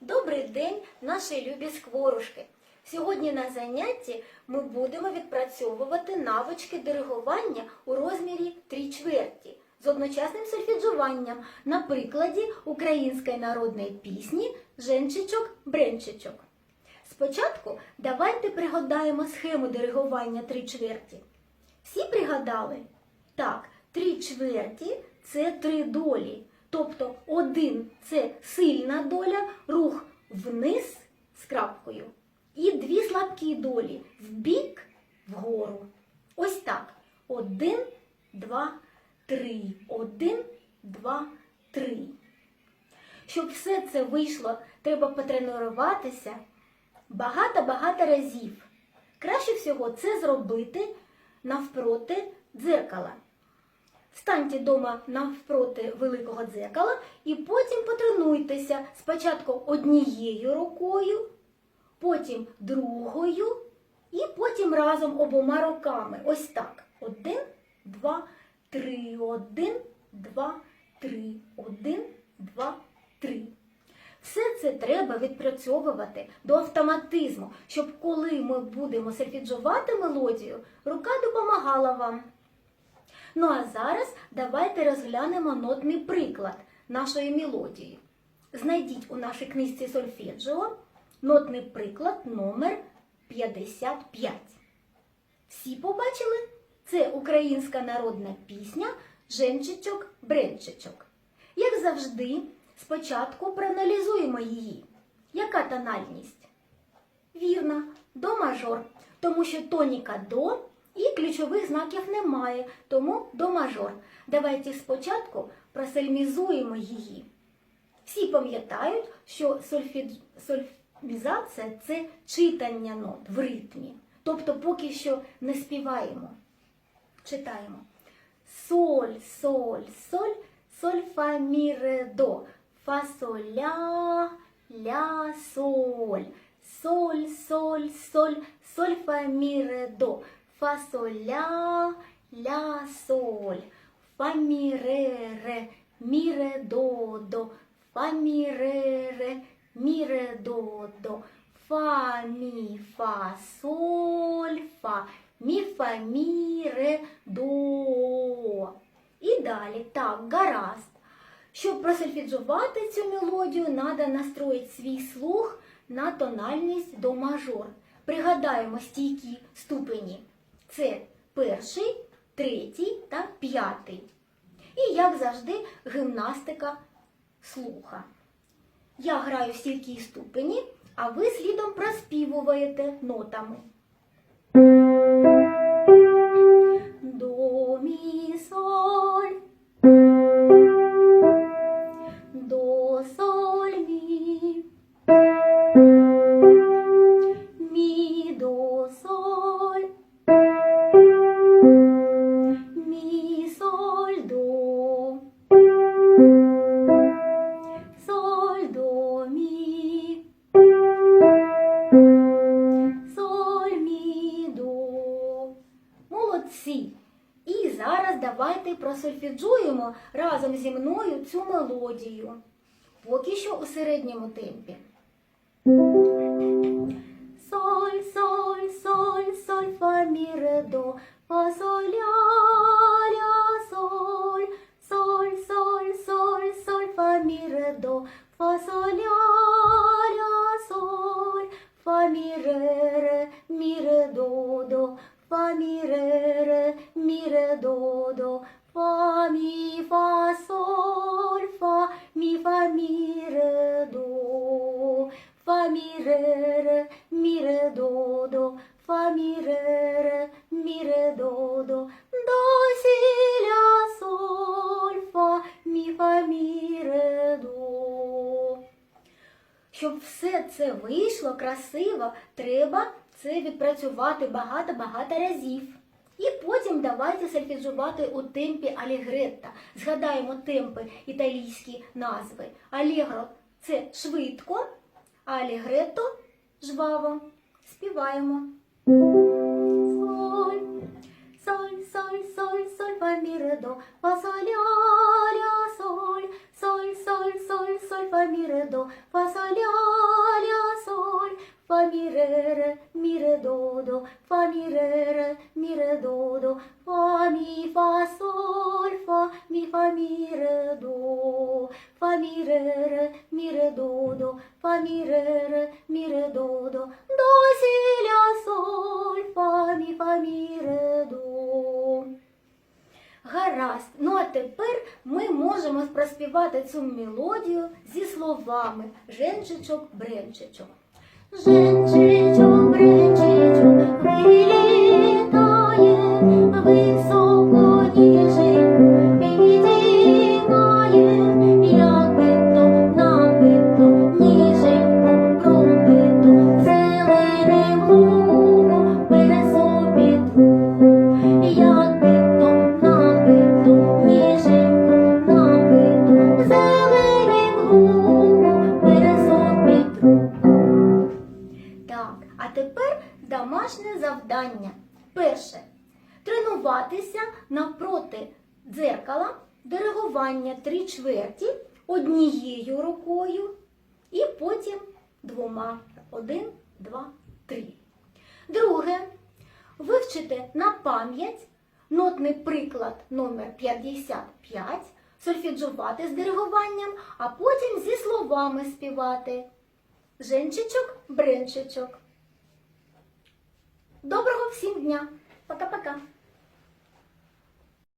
Добрий день, наші любі скворушки! Сьогодні на занятті ми будемо відпрацьовувати навички диригування у розмірі 3 чверті з одночасним сольфеджуванням на прикладі української народної пісні Женчичок-бренчичок. Спочатку давайте пригадаємо схему диригування 3 чверті. Всі пригадали? Так, три чверті це три долі. Тобто один це сильна доля, рух вниз з крапкою. І дві слабкі долі вбік, вгору. Ось так. Один, два, три. Один, два, три. Щоб все це вийшло, треба потренуватися багато-багато разів. Краще всього це зробити навпроти дзеркала. Станьте дома навпроти великого дзеркала і потім потренуйтеся спочатку однією рукою, потім другою і потім разом обома руками. Ось так. Один, два, три, один, два, три, один, два, три. Все це треба відпрацьовувати до автоматизму, щоб коли ми будемо сольфеджувати мелодію, рука допомагала вам. Ну а зараз давайте розглянемо нотний приклад нашої мелодії. Знайдіть у нашій книжці сольфеджіо нотний приклад номер 55. Всі побачили? Це українська народна пісня Женчичок-бренчичок. Як завжди, спочатку проаналізуємо її. Яка тональність? Вірно, до мажор, тому що тоніка до і ключових знаків немає, тому до мажор. Давайте спочатку просальмізуємо її. Всі пам'ятають, що сольфід... сольфізація – це читання нот в ритмі. Тобто поки що не співаємо. Читаємо. Соль, соль, соль, соль, фа, мі, ре, до. Фа, соль, ля, ля, соль. Соль, соль, соль, соль, фа, мі, ре, до. Фа, соль, ля, соль. Фа, мі, ре, ре, мі, ре, до, до. Фа, мі. Фа, соль, фа. Мі, фа, мі, ре, до. І далі, так, гаразд. Щоб просольфеджувати цю мелодію, треба настроїти свій слух на тональність до мажор. Пригадаємо стійкі ступені. Це перший, третій та п'ятий. І, як завжди, гімнастика слуха. Я граю в сількій ступені, а ви слідом проспівуєте нотами. Давайте просольфеджуємо разом зі мною цю мелодію. Поки що у середньому темпі. Соль, соль, соль, соль, фа, мі, ре, до, фа, соль, ля, соль, соль, соль, соль, соль, фа, мі, ре, до, фа, соль, ля, соль, фа, мі, ре, ре, мі, ре, до, фа, мі, фа, соль, фа, мі, фа, мі, ре, до, фа, мі, ре, ре, мі, ре, до, до, фа, мі, ре, ре, мі, ре, до, до, до, сі, ля, соль, фа, мі, фа, мі, ре. Щоб все це вийшло красиво, треба це відпрацювати багато-багато разів. І потім давайте сольфеджувати у темпі алігретта. Згадаємо темпи італійські назви. Алегро це швидко, а алігретто жваво. Співаємо. Соль, соль, соль, соль, соль, фа, мі, ре, до, фа, соль, соль, соль, соль, соль, соль, соль, фа, ми, ре, ре, ми, ре, до, до, фа, ми, ре, ре, ми, ре, до, до, фа, ми, фа, соль, фа, ми, фа, ми, ре, до, фа, ми, ре, ре, ми, ре, до, до, фа, ми, ре, ре, ми, ре, до, до, до, сі, ля, соль, фа, ми, фа, ми, ре, до. Гаразд. Ну а тепер ми можемо проспівати цю мелодію зі словами Женчичок, бренчичок. Женчичок, бренчичок, вилітає а тепер домашнє завдання. Перше. Тренуватися навпроти дзеркала, диригування три чверті однією рукою і потім двома. Один, два, три. Друге. Вивчити на пам'ять нотний приклад номер 55, сольфіджувати з диригуванням, а потім зі словами співати. Женчичок, бренчичок. Доброго всім дня! Пока-пока!